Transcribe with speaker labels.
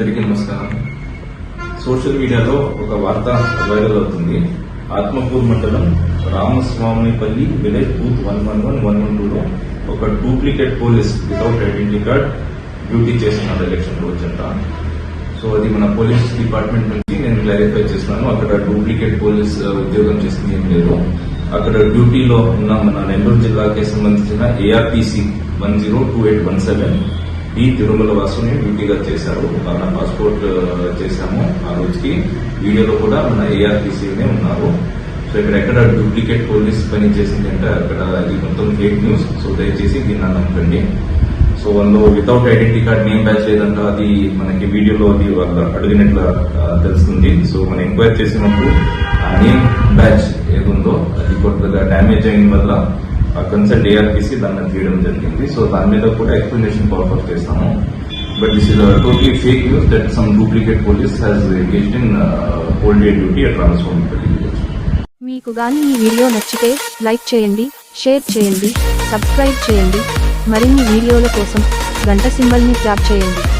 Speaker 1: అందరికీ నమస్కారం సోషల్ మీడియాలో ఒక వార్త వైరల్ అవుతుంది ఆత్మకూరు మండలం Ramaswamipalli village booth one one one one one టూలో ఒక duplicate police without identity card duty చేస్తున్నాడు ఎలక్షన్ రోజంట సో అది మన పోలీస్ డిపార్ట్మెంట్ నుంచి నేను క్లారిఫై చేస్తున్నాను అక్కడ డూప్లికేట్ పోలీస్ ఉద్యోగం చేసింది ఏం లేదు అక్కడ డ్యూటీలో ఉన్న మన నెల్లూరు జిల్లాకి సంబంధించిన ARTC one zero two eight one seven ఈ తిరుమల వాసుని డ్యూటీగా చేశారు మన పాస్పోర్ట్ చేశాము ఆ రోజుకి వీడియోలో కూడా మన ఏఆర్టీసీనే ఉన్నారు సో ఇక్కడ ఎక్కడ డూప్లికేట్ పోలీస్ పని చేసిందంటే అక్కడ ఇది మొత్తం ఫేక్ న్యూస్ సో దయచేసి దీన్ని అనుకోండి సో వాళ్ళు without identity card name badge లేదంట అది మనకి వీడియోలో అది వాళ్ళు అడిగినట్లు తెలుస్తుంది సో మనం ఎంక్వైరీ చేసినప్పుడు ఆ నేమ్ బ్యాచ్ ఏదో అది కొద్దిగా డ్యామేజ్ అయిన వల్ల కన్సర్ట్ డిఆర్పీసీ దాన్ని తీయడం జరిగింది సో దాని మీద కూడా ఎక్స్ప్లెనేషన్ పర్పస్ చేస్తాము but this is totally fake news that some duplicate police has engaged in hold a duty at transform
Speaker 2: మీకు గాని ఈ వీడియో నచ్చితే లైక్ చేయండి షేర్ చేయండి సబ్స్క్రైబ్ చేయండి మరిన్ని వీడియోల కోసం గంట సింబల్ని ట్యాప్ చేయండి